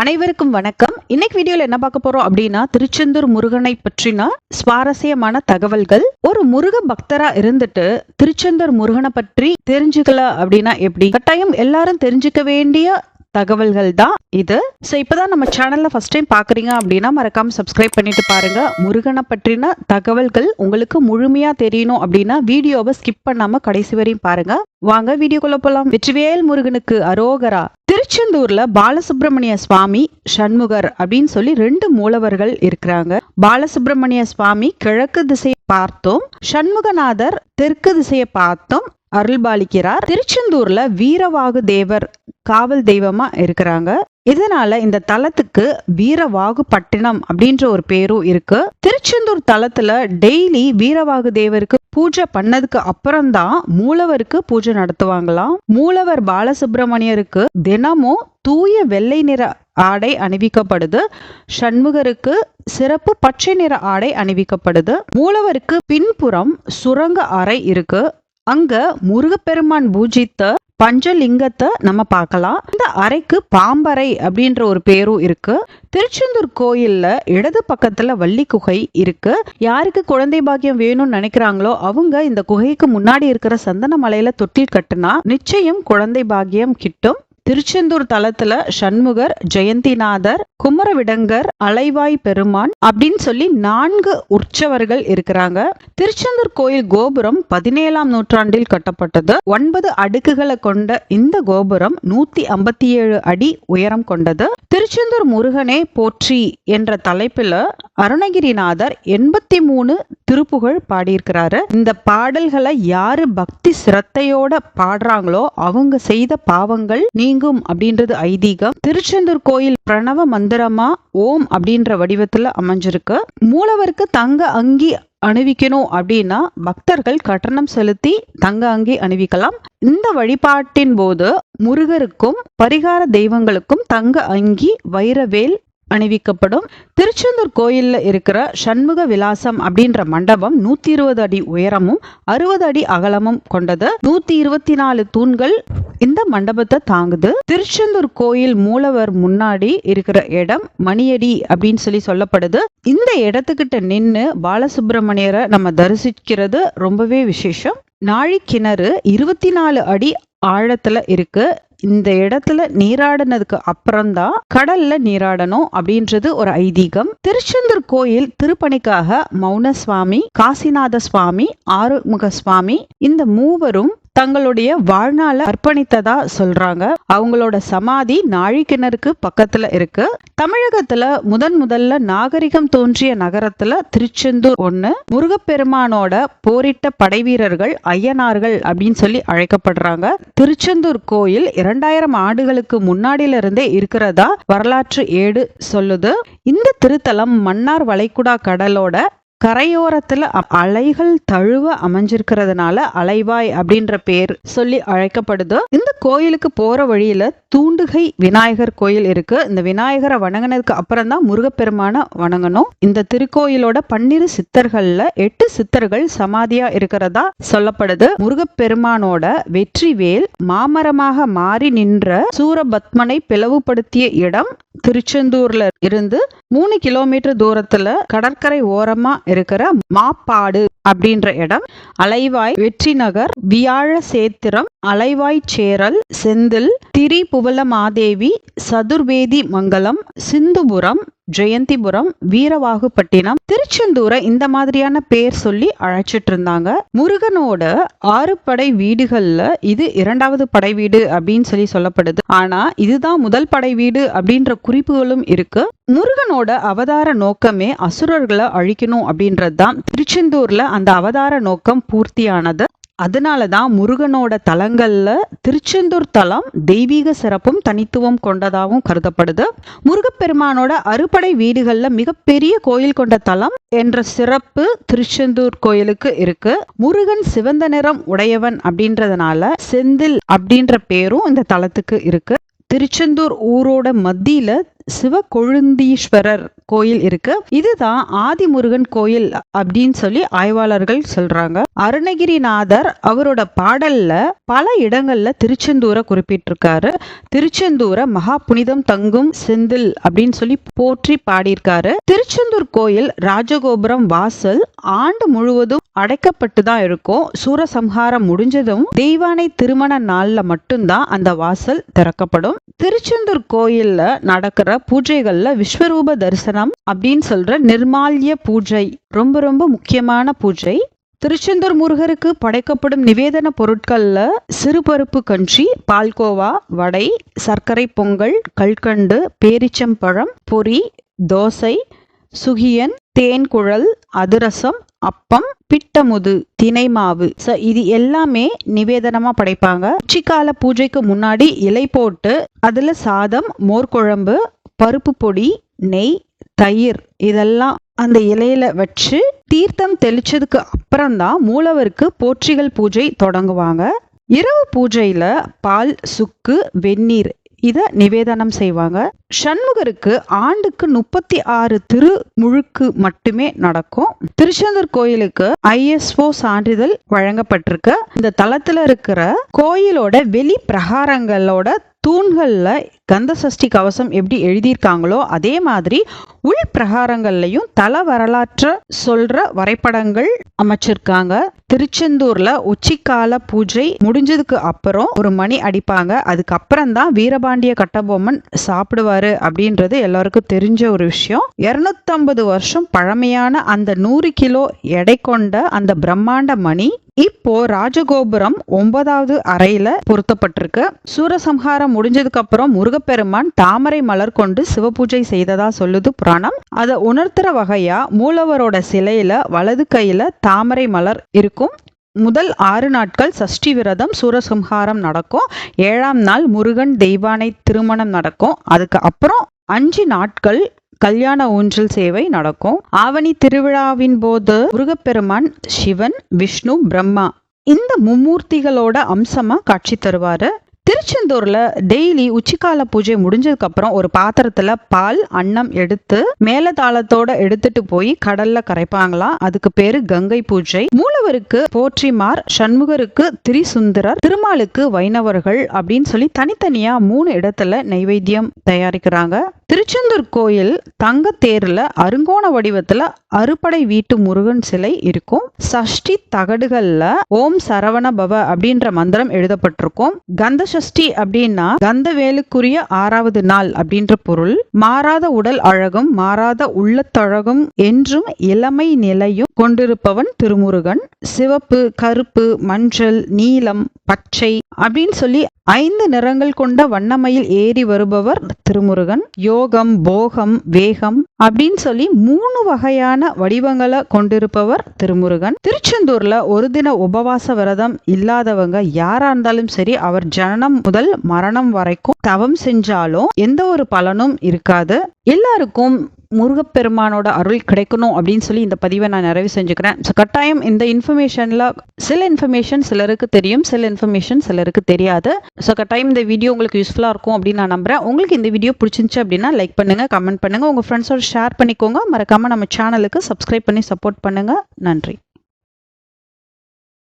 அனைவருக்கும் வணக்கம். இன்னைக்கு வீடியோல என்ன பார்க்க போறோம் அப்படின்னா திருச்செந்தூர் முருகனை பற்றின சுவாரஸ்யமான தகவல்கள். ஒரு முருக பக்தரா இருந்துட்டு திருச்செந்தூர் முருகனை பற்றி தெரிஞ்சுக்கல அப்படின்னா எப்படி? கட்டாயம் எல்லாரும் தெரிஞ்சுக்க வேண்டிய தகவல்கள் தான் இது. ஸோ இப்போதான் நம்ம சேனல்ல ஃபஸ்ட் டைம் பாக்குறீங்க அப்படின்னா மறக்காமல் சப்ஸ்கிரைப் பண்ணிட்டு பாருங்க. முருகனை பற்றின தகவல்கள் உங்களுக்கு முழுமையா தெரியணும் அப்படின்னா வீடியோவை ஸ்கிப் பண்ணாம கடைசி வரையும் பாருங்க. வாங்க வீடியோக்குள்ள போலாம். வெற்றிவேல் முருகனுக்கு அரோகரா. திருச்செந்தூர்ல பாலசுப்ரமணிய சுவாமி சண்முகர் அப்படின்னு சொல்லி ரெண்டு மூலவர்கள் இருக்கிறாங்க. பாலசுப்ரமணிய சுவாமி கிழக்கு திசையை பார்த்தோம். சண்முகநாதர் தெற்கு திசையை பார்த்தோம். அருள்பாலிக்கிறார். திருச்செந்தூர்ல வீரவாகு தேவர் காவல் தெய்வமா இருக்கிறாங்க. இதனால இந்த தலத்துக்கு வீரவாகு பட்டினம் அப்படின்ற ஒரு பேரும் இருக்கு. திருச்செந்தூர் தலத்துல டெய்லி வீரவாகு தேவருக்கு பூஜை பண்ணதுக்கு அப்புறம்தான் மூலவருக்கு பூஜை நடத்துவாங்களாம். மூலவர் பாலசுப்ரமணியருக்கு தினமும் தூய வெள்ளை நிற ஆடை அணிவிக்கப்படுது. சண்முகருக்கு சிறப்பு பச்சை நிற ஆடை அணிவிக்கப்படுது. மூலவருக்கு பின்புறம் சுரங்க அறை இருக்கு. அங்க முருகப்பெருமான் பூஜித்த பஞ்சலிங்கத்தை நம்ம பார்க்கலாம். இந்த அறைக்கு பாம்பறை அப்படின்ற ஒரு பேரும் இருக்கு. திருச்செந்தூர் கோயில்ல இடது பக்கத்துல வள்ளி குகை இருக்கு. யாருக்கு குழந்தை பாக்கியம் வேணும்னு நினைக்கிறாங்களோ அவங்க இந்த குகைக்கு முன்னாடி இருக்கிற சந்தன மலையில தொட்டில் கட்டுனா நிச்சயம் குழந்தை பாக்கியம் கிட்டும். திருச்செந்தூர் தலத்துல சண்முகர் ஜெயந்திநாதர் குமரவிடங்கர் அலைவாய் பெருமான் அப்படின்னு சொல்லி நான்கு உற்சவர்கள் இருக்கிறாங்க. திருச்செந்தூர் கோயில் கோபுரம் பதினேழாம் நூற்றாண்டில் கட்டப்பட்டது. ஒன்பது அடுக்குகளை கொண்ட இந்த கோபுரம் நூத்தி ஐம்பத்தி ஏழு அடி உயரம் கொண்டது. திருச்செந்தூர் முருகனே போற்றி என்ற தலைப்புல அருணகிரிநாதர் எண்பத்தி மூணு திருப்புகழ் பாடியிருக்கிறாரு. இந்த பாடல்களை யாரு பக்தி சிரத்தையோட பாடுறாங்களோ அவங்க செய்த பாவங்கள் நீங்கும் அப்படின்றது ஐதீகம். திருச்செந்தூர் கோயில் பிரணவ மந்திரமா ஓம் அப்படின்ற வடிவத்துல அமைஞ்சிருக்கு. மூலவருக்கு தங்க அங்கி அணிவிக்கணும் அப்படின்னா பக்தர்கள் கட்டணம் செலுத்தி தங்க அங்கி அணிவிக்கலாம். இந்த வழிபாட்டின் போது முருகருக்கும் பரிகார தெய்வங்களுக்கும் தங்க அங்கி வைரவேல் அணிவிக்கப்படும். திருச்செந்தூர் கோயிலில் இருக்கிற சண்முக விலாசம் அப்படின்ற மண்டபம் நூத்தி இருபது அடி உயரமும் அறுபது அடி அகலமும் கொண்டது. நூத்தி இருபத்தி நாலு தூண்கள் இந்த மண்டபத்தை தாங்குது. திருச்செந்தூர் கோயில் மூலவர் முன்னாடி இருக்கிற இடம் மணியடி அப்படின்னு சொல்லி சொல்லப்படுது. இந்த இடத்துக்கிட்ட நின்று பாலசுப்ரமணியரை நம்ம தரிசிக்கிறது ரொம்பவே விசேஷம். நாழிக்கிணறு இருபத்தி நாலு அடி ஆழத்துல இருக்கு. இந்த இடத்துல நீராடினதுக்கு அப்புறம்தான் கடல்ல நீராடணும் அப்படின்றது ஒரு ஐதீகம். திருச்செந்தூர் கோயில் திருப்பணிக்காக மௌன சுவாமி காசிநாத சுவாமி ஆறுமுக சுவாமி இந்த மூவரும் தங்களுடைய வாழ்நாள அர்ப்பணித்ததா சொல்றாங்க. அவங்களோட சமாதி நாழிக்கிணறுக்கு பக்கத்துல இருக்கு. தமிழகத்துல முதன் முதல்ல நாகரிகம் தோன்றிய நகரத்துல திருச்செந்தூர் ஒண்ணு. முருகப்பெருமானோட போரிட்ட படைவீரர்கள் ஐயனார்கள் அப்படின்னு சொல்லி அழைக்கப்படுறாங்க. திருச்செந்தூர் கோயில் இரண்டாயிரம் ஆண்டுகளுக்கு முன்னாடியில இருந்தே இருக்கிறதா வரலாற்று ஏடு சொல்லுது. இந்த திருத்தலம் மன்னார் வளைகுடா கடலோட கரையோரத்துல அலைகள் தழுவ அமைஞ்சிருக்கிறதுனால அலைவாய் அப்படின்ற பேர் சொல்லி அழைக்கப்படுது. இந்த கோயிலுக்கு போற வழியில தூண்டுகை விநாயகர் கோயில் இருக்கு. இந்த விநாயகரை வணங்கினதுக்கு அப்புறம் தான் முருகப்பெருமான வணங்கணும். இந்த திருக்கோயிலோட பன்னிரு சித்தர்கள்ல எட்டு சித்தர்கள் சமாதியா இருக்கிறதா சொல்லப்படுது. முருகப்பெருமானோட வெற்றிவேல் மாமரமாக மாறி நின்ற சூரபத்மனை பிளவுபடுத்திய இடம் திருச்செந்தூர்ல இருந்து மூணு கிலோமீட்டர் தூரத்துல கடற்கரை ஓரமா இருக்கிற மாப்பாடு அப்படின்ற இடம். அலைவாய் வெற்றி நகர் வியாழ சேத்திரம் அலைவாய் சேரல் செந்தில் திரிபுவல மாதேவி சதுர்வேதி மங்கலம் சிந்துபுரம் ஜெயந்திபுரம் வீரவாகுப்பட்டினம் திருச்செந்தூரை இந்த மாதிரியான பேர் சொல்லி அழைச்சிட்டு இருந்தாங்க. முருகனோட ஆறு படை வீடுகள்ல இது இரண்டாவது படை வீடு அப்படின்னு சொல்லி சொல்லப்படுது. ஆனா இதுதான் முதல் படை வீடு அப்படின்ற குறிப்புகளும் இருக்கு. முருகனோட அவதார நோக்கமே அசுரர்களை அழிக்கணும் அப்படின்றது தான் திருச்செந்தூர்ல அந்த அவதார நோக்கம் பூர்த்தியானது. அதனால தான் முருகனோட தலங்கள்ல திருச்செந்தூர் தலம் தெய்வீக சிறப்பும் தனித்துவம் கொண்டதாகவும் கருதப்படுது. முருகப்பெருமானோட அறுபடை வீடுகள்ல மிகப்பெரிய கோயில் கொண்ட தலம் என்ற சிறப்பு திருச்செந்தூர் கோயிலுக்கு இருக்கு. முருகன் சிவந்த நிறம் உடையவன் அப்படின்றதுனால செந்தில் அப்படின்ற பேரும் இந்த தலத்துக்கு இருக்கு. திருச்செந்தூர் ஊரோட மத்தியில சிவகொழுந்தீஸ்வரர் கோயில் இருக்கு. இதுதான் ஆதிமுருகன் கோயில் அப்படின்னு சொல்லி ஆய்வாளர்கள் சொல்றாங்க. அருணகிரிநாதர் அவரோட பாடல்ல பல இடங்கள்ல திருச்செந்தூரை குறிப்பிட்டிருக்காரு. திருச்செந்தூரை மகா புனிதம் தங்கும் செந்தில் அப்படின்னு சொல்லி போற்றி பாடியிருக்காரு. திருச்செந்தூர் கோயில் ராஜகோபுரம் வாசல் ஆண்டு முழுவதும் அடைக்கப்பட்டு தான் இருக்கும். சூரசம்ஹாரம் முடிஞ்சதும் தெய்வானை திருமண நாள்ல மட்டும்தான் அந்த வாசல் திறக்கப்படும். திருச்செந்தூர் கோயில்ல நடக்கிற பூஜைகள்ல விஸ்வரூப தரிசனம் அப்படின்னு சொல்ற நிர்மால்ய பூஜை. ரொம்ப ரொம்ப முக்கியமான பூஜை. திருச்செந்தூர் முருகருக்கு படைக்கப்படும் நிவேதன பொருட்கள்ல சிறுபருப்பு கஞ்சி பால்கோவா வடை சர்க்கரை பொங்கல் கல்கண்டு பேரிச்சம்பழம் பொரி தோசை சுகியன் தேன்குழல் அதிரசம் அப்பம் பிட்டமுது தினை மாவு ச இது எல்லாமே நிவேதனமா படைப்பாங்க. உச்சிக்கால பூஜைக்கு முன்னாடி இலை போட்டு அதுல சாதம் மோர்குழம்பு பருப்பு பொடி நெய் தயிர் இதெல்லாம் அந்த இலையில வச்சு தீர்த்தம் தெளிச்சதுக்கு அப்புறம்தான் மூலவருக்கு போற்றிகள் பூஜை தொடங்குவாங்க. இரவு பூஜையில பால் சுக்கு வெந்நீர் இத நிவேதனம் செய்வாங்க. சண்முகருக்கு ஆண்டுக்கு முப்பத்தி ஆறு திரு முழுக்கு மட்டுமே நடக்கும். திருச்செந்தூர் கோயிலுக்கு ஐஎஸ்ஓ சான்றிதழ் வழங்கப்பட்டிருக்கு. இந்த தளத்துல இருக்கிற கோயிலோட வெளி பிரகாரங்களோட தூண்கள்ல கந்த சஷ்டி கவசம் எப்படி எழுதியிருக்காங்களோ அதே மாதிரி உள் பிரகாரங்கள்லையும் தல வரலாற்ற சொல்ற வரைபடங்கள் அமைச்சிருக்காங்க. திருச்செந்தூர்ல உச்சிக்கால பூஜை முடிஞ்சதுக்கு அப்புறம் ஒரு மணி அடிப்பாங்க. அதுக்கப்புறம் தான் வீரபாண்டிய கட்டபொம்மன் சாப்பிடுவாரு அப்படின்றது எல்லாருக்கும் தெரிஞ்ச ஒரு விஷயம். இருநூத்தம்பது வருஷம் பழமையான அந்த நூறு கிலோ எடை கொண்ட அந்த பிரம்மாண்ட மணி இப்போ ராஜகோபுரம் ஒன்பதாவது அறையில பொருத்தப்பட்டிருக்கு. சூரசம்ஹாரம் முடிஞ்சதுக்கு அப்புறம் சிவபெருமான் தாமரை மலர் கொண்டு சிவபூஜை செய்ததா சொல்லுது புராணம். அதை உணர்த்துற வகையா மூலவரோட சிலையில வலது கையில தாமரை மலர் இருக்கும். முதல் ஆறு நாட்கள் சஷ்டி விரதம் சூரசம்ஹாரம் நடக்கும். ஏழாம் நாள் முருகன் தெய்வானை திருமணம் நடக்கும். அதுக்கு அப்புறம் அஞ்சு நாட்கள் கல்யாண ஊஞ்சல் சேவை நடக்கும். ஆவணி திருவிழாவின் போது முருகப்பெருமான் சிவன் விஷ்ணு பிரம்மா இந்த மும்மூர்த்திகளோட அம்சமா காட்சி தருவாரு. திருச்செந்தூர்ல டெய்லி உச்சிக்கால பூஜை முடிஞ்சதுக்கு அப்புறம் ஒரு பாத்திரத்துல பால் அன்னம் எடுத்து மேலதாளத்தோட எடுத்துட்டு போய் கடல்ல கரைப்பாங்களாம். அதுக்கு பேரு கங்கை பூஜை. மூலவருக்கு போற்றிமார் சண்முகருக்கு திரிசுந்தரர் திருமாலுக்கு வைணவர்கள் அப்படின்னு சொல்லி தனித்தனியா மூணு இடத்துல நைவேத்தியம் தயாரிக்கிறாங்க. திருச்செந்தூர் கோயில் தங்க தேர்ல அருங்கோண வடிவத்துல அறுபடை வீட்டு முருகன் சிலை இருக்கும். சஷ்டி தகடுகள்ல ஓம் சரவண பவ அப்படின்ற மந்திரம் எழுதப்பட்டிருக்கும். கந்தச சஷ்டி அப்படின்னா கந்த வேலுக்குரிய ஆறாவது நாள் அப்படின்ற பொருள். மாறாத உடல் அழகும் மாறாத உள்ளத்தழகும் என்றும் இளமை நிலையும் கொண்டிருப்பவன் திருமுருகன். சிவப்பு கருப்பு மஞ்சள் நீலம் பச்சை அப்படின்னு சொல்லி ஐந்து நிறங்கள் கொண்ட வண்ணமையில் ஏறி வருபவர் திருமுருகன். யோகம் போகம் வேகம் அப்படின்னு சொல்லி மூணு வகையான வடிவங்களை கொண்டிருப்பவர் திருமுருகன். திருச்செந்தூர்ல ஒரு தின உபவாச விரதம் இல்லாதவங்க யாரா இருந்தாலும் சரி அவர் ஜனன ஜனனம் முதல் மரணம் வரைக்கும் தவம் செஞ்சாலும் எந்த ஒரு பலனும் இருக்காது. எல்லாருக்கும் முருகப்பெருமானோட அருள் கிடைக்கணும் அப்படின்னு சொல்லி இந்த பதிவை நான் நிறைவு செஞ்சுக்கிறேன். ஸோ கட்டாயம் இந்த இன்ஃபர்மேஷனில் சில இன்ஃபர்மேஷன் சிலருக்கு தெரியும் சில இன்ஃபர்மேஷன் சிலருக்கு தெரியாது. ஸோ கட்டாயம் இந்த வீடியோ உங்களுக்கு யூஸ்ஃபுல்லாக இருக்கும் அப்படின்னு நான் நம்புறேன். உங்களுக்கு இந்த வீடியோ பிடிச்சிருந்துச்சு அப்படின்னா லைக் பண்ணுங்க கமெண்ட் பண்ணுங்க. உங்கள் ஃப்ரெண்ட்ஸோட ஷேர் பண்ணிக்கோங்க. மறக்காமல் நம்ம சேனலுக்கு சப்ஸ்கிரைப் பண்ணி சப்போர்ட் பண்ணுங்க. நன்றி.